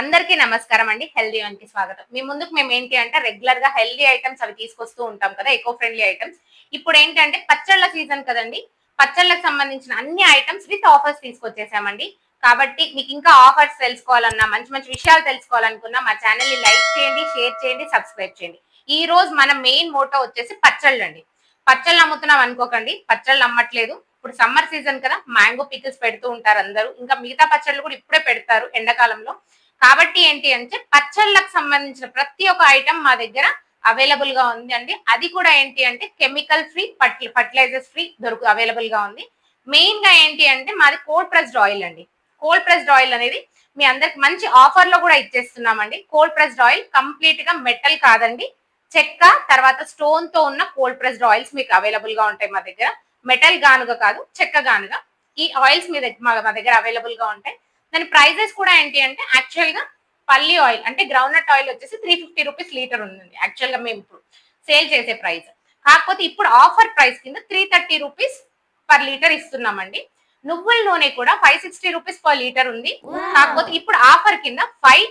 అందరికీ నమస్కారం అండి. హెల్దీ కి స్వాగతం. మీ ముందుకు మేము ఏంటి అంటే రెగ్యులర్గా హెల్దీ ఐటమ్స్ అవి తీసుకొస్తూ ఉంటాం కదా ఎకో ఫ్రెండ్లీ ఐటమ్స్ ఇప్పుడు ఏంటంటే పచ్చళ్ళ సీజన్ కదండి. పచ్చళ్ళకి సంబంధించిన అన్ని ఐటమ్స్ విత్ ఆఫర్స్ తీసుకొచ్చేసామండి. కాబట్టి మీకు ఇంకా ఆఫర్స్ తెలుసుకోవాలన్నా మంచి మంచి విషయాలు తెలుసుకోవాలనుకున్నా మా ఛానల్ని లైక్ చేయండి షేర్ చేయండి సబ్స్క్రైబ్ చేయండి. ఈ రోజు మన మెయిన్ మోటో వచ్చేసి పచ్చళ్ళు అండి. పచ్చళ్ళు అమ్ముతున్నాం అనుకోకండి. పచ్చళ్ళు అమ్మట్లేదు. ఇప్పుడు సమ్మర్ సీజన్ కదా మ్యాంగో పికిల్స్ పెడుతూ ఉంటారు అందరూ. ఇంకా మిగతా పచ్చళ్ళు కూడా ఇప్పుడే పెడతారు ఎండాకాలంలో. కాబట్టి ఏంటి అంటే పచ్చళ్ళకు సంబంధించిన ప్రతి ఒక్క ఐటమ్ మా దగ్గర అవైలబుల్గా ఉంది అండి. అది కూడా ఏంటి అంటే కెమికల్ ఫ్రీ ఫర్టిలైజర్స్ ఫ్రీ దొరుకు అవైలబుల్గా ఉంది. మెయిన్గా ఏంటి అంటే మాది కోల్డ్ ప్రెస్డ్ ఆయిల్ అండి. కోల్డ్ ప్రెస్డ్ ఆయిల్ అనేది మీ అందరికి మంచి ఆఫర్లో కూడా ఇచ్చేస్తున్నామండి. కోల్డ్ ప్రెస్డ్ ఆయిల్ కంప్లీట్గా మెటల్ కాదండి. చెక్క తర్వాత స్టోన్తో ఉన్న కోల్డ్ ప్రెస్డ్ ఆయిల్స్ మీకు అవైలబుల్గా ఉంటాయి మా దగ్గర. మెటల్ గానుగా కాదు చెక్క గానుగా. ఈ ఆయిల్స్ మీ దగ్గర మా దగ్గర అవైలబుల్గా ఉంటాయి. దాని ప్రైజెస్ కూడా ఏంటి అంటే యాక్చువల్గా పల్లి ఆయిల్ అంటే గ్రౌండ్ నట్ ఆయిల్ వచ్చేసి త్రీ ఫిఫ్టీ రూపీస్ లీటర్ ఉంది యాక్చువల్గా మేము ఇప్పుడు సేల్ చేసే ప్రైస్ కాకపోతే ఇప్పుడు ఆఫర్ ప్రైస్ కింద three thirty rupees per litre ఇస్తున్నామండి. నువ్వుల నూనె కూడా five sixty rupees per litre ఉంది. కాకపోతే ఇప్పుడు ఆఫర్ కింద five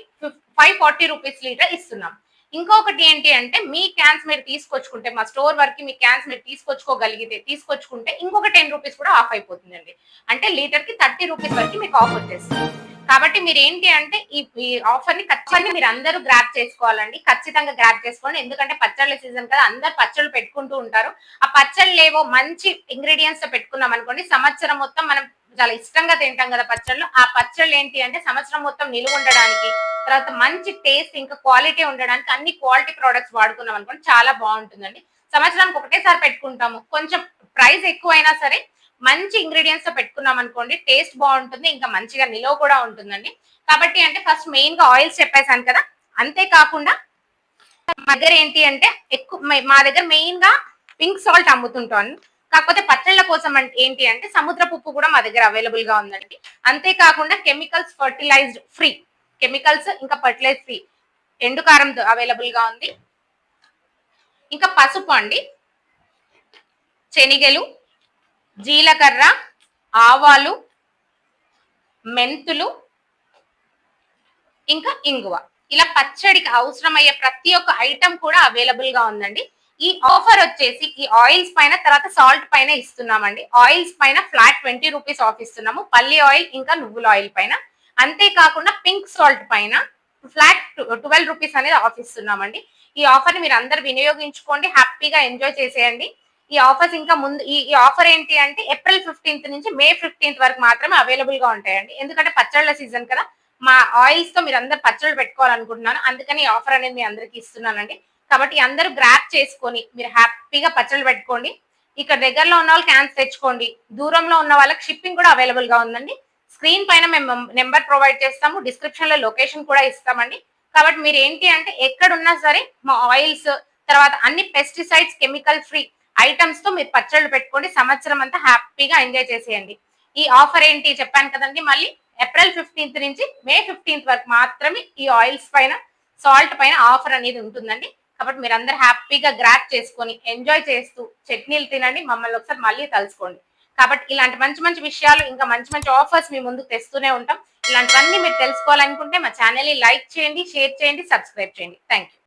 five forty rupees litre ఇస్తున్నాం. ఇంకొకటి ఏంటి అంటే మీ క్యాన్స్ మీరు తీసుకొచ్చుకుంటే మా స్టోర్ వరకు మీ క్యాన్స్ మీరు తీసుకొచ్చుకోగలిగితే తీసుకొచ్చుకుంటే ఇంకొక టెన్ రూపీస్ కూడా ఆఫ్ అయిపోతుందండి. అంటే లీటర్కి థర్టీ రూపీస్ వరకు మీకు ఆఫ్ వచ్చేస్తుంది. కాబట్టి మీరు ఏంటి అంటే ఈ ఆఫర్ని ఖచ్చితంగా మీరు అందరూ గ్రాప్ చేసుకోవాలండి. ఖచ్చితంగా గ్రాప్ చేసుకోండి. ఎందుకంటే పచ్చళ్ళ సీజన్ కదా అందరు పచ్చళ్ళు పెట్టుకుంటూ ఉంటారు. ఆ పచ్చళ్ళు ఏవో మంచి ఇంగ్రీడియంట్స్తో పెట్టుకున్నాం అనుకోండి సంవత్సరం మొత్తం మనం చాలా ఇష్టంగా తింటాం కదా పచ్చళ్ళు. ఆ పచ్చళ్ళు ఏంటి అంటే సంవత్సరం మొత్తం నిలువ ఉండడానికి తర్వాత మంచి టేస్ట్ ఇంకా క్వాలిటీ ఉండడానికి అన్ని క్వాలిటీ ప్రోడక్ట్స్ వాడుకున్నాం అనుకోండి చాలా బాగుంటుందండి. సంవత్సరానికి ఒకటేసారి పెట్టుకుంటాము. కొంచెం ప్రైస్ ఎక్కువైనా సరే మంచి ఇంగ్రీడియంట్స్తో పెట్టుకున్నాం అనుకోండి టేస్ట్ బాగుంటుంది ఇంకా మంచిగా నిలువ కూడా ఉంటుందండి. కాబట్టి అంటే ఫస్ట్ మెయిన్గా ఆయిల్స్ చెప్పేశాను కదా. అంతేకాకుండా మా దగ్గర ఏంటి అంటే ఎక్కువ మా దగ్గర మెయిన్గా పింక్ సాల్ట్ అమ్ముతుంటాను కాకపోతే పచ్చళ్ళ కోసం అంటే ఏంటి అంటే సముద్ర ఉప్పు కూడా మా దగ్గర అవైలబుల్గా ఉందండి. అంతేకాకుండా కెమికల్స్ ఫర్టిలైజ్డ్ ఫ్రీ కెమికల్స్ ఇంకా ఫర్టిలైజ్ ఫ్రీ ఎండు కారంతో అవైలబుల్గా ఉంది. ఇంకా పసుపు అండి. శనిగలు జీలకర్ర ఆవాలు మెంతులు ఇంకా ఇంగువ. ఇలా పచ్చడికి అవసరమయ్యే ప్రతి ఒక్క ఐటమ్ కూడా అవైలబుల్గా ఉందండి. ఈ ఆఫర్ వచ్చేసి ఈ ఆయిల్స్ పైన తర్వాత సాల్ట్ పైన ఇస్తున్నామండి. ఆయిల్స్ పైన ఫ్లాట్ ట్వంటీ రూపీస్ ఆఫ్ ఇస్తున్నాము. పల్లి ఆయిల్ ఇంకా నువ్వుల ఆయిల్ పైన. అంతేకాకుండా పింక్ సాల్ట్ పైన ఫ్లాట్ ట్వెల్వ్ రూపీస్ అనేది ఆఫ్ ఇస్తున్నామండి. ఈ ఆఫర్ని మీరు అందరు వినియోగించుకోండి. హ్యాపీగా ఎంజాయ్ చేసేయండి. ఈ ఆఫర్స్ ఇంకా ముందు ఈ ఆఫర్ ఏంటి అంటే ఏప్రిల్ ఫిఫ్టీన్త్ నుంచి మే ఫిఫ్టీన్త్ వరకు మాత్రమే అవైలబుల్గా ఉంటాయండి. ఎందుకంటే పచ్చళ్ళ సీజన్ కదా. మా ఆయిల్స్తో మీరు అందరు పచ్చళ్ళు పెట్టుకోవాలనుకుంటున్నాను. అందుకని ఈ ఆఫర్ అనేది మీ అందరికి ఇస్తున్నానండి. కాబట్టి అందరూ గ్రాప్ చేసుకొని మీరు హ్యాపీగా పచ్చళ్ళు పెట్టుకోండి. ఇక్కడ దగ్గరలో ఉన్న వాళ్ళు క్యాన్స్ తెచ్చుకోండి. దూరంలో ఉన్న వాళ్ళకి షిప్పింగ్ కూడా అవైలబుల్గా ఉందండి. స్క్రీన్ పైన మేము నెంబర్ ప్రొవైడ్ చేస్తాము. డిస్క్రిప్షన్లో లొకేషన్ కూడా ఇస్తామండి. కాబట్టి మీరు ఏంటి అంటే ఎక్కడున్నా సరే మా ఆయిల్స్ తర్వాత అన్ని పెస్టిసైడ్స్ కెమికల్ ఫ్రీ ఐటమ్స్తో మీరు పచ్చళ్ళు పెట్టుకోండి. సంవత్సరం అంతా హ్యాపీగా ఎంజాయ్ చేసేయండి. ఈ ఆఫర్ ఏంటి చెప్పాను కదండి. మళ్ళీ ఏప్రిల్ ఫిఫ్టీన్త్ నుంచి మే ఫిఫ్టీన్త్ వరకు మాత్రమే ఈ ఆయిల్స్ పైన సాల్ట్ పైన ఆఫర్ అనేది ఉంటుందండి. కాబట్టి మీరు అందరు హ్యాపీగా గ్రాప్ చేసుకొని ఎంజాయ్ చేస్తూ చట్నీలు తినండి మమ్మల్ని ఒకసారి మళ్ళీ తలుసుకోండి కాబట్టి ఇలాంటి మంచి మంచి విషయాలు ఇంకా మంచి మంచి ఆఫర్స్ మీ ముందుకు తెస్తూనే ఉంటాం. ఇలాంటివన్నీ మీరు తెలుసుకోవాలనుకుంటే మా ఛానల్ని లైక్ చేయండి షేర్ చేయండి సబ్స్క్రైబ్ చేయండి. థ్యాంక్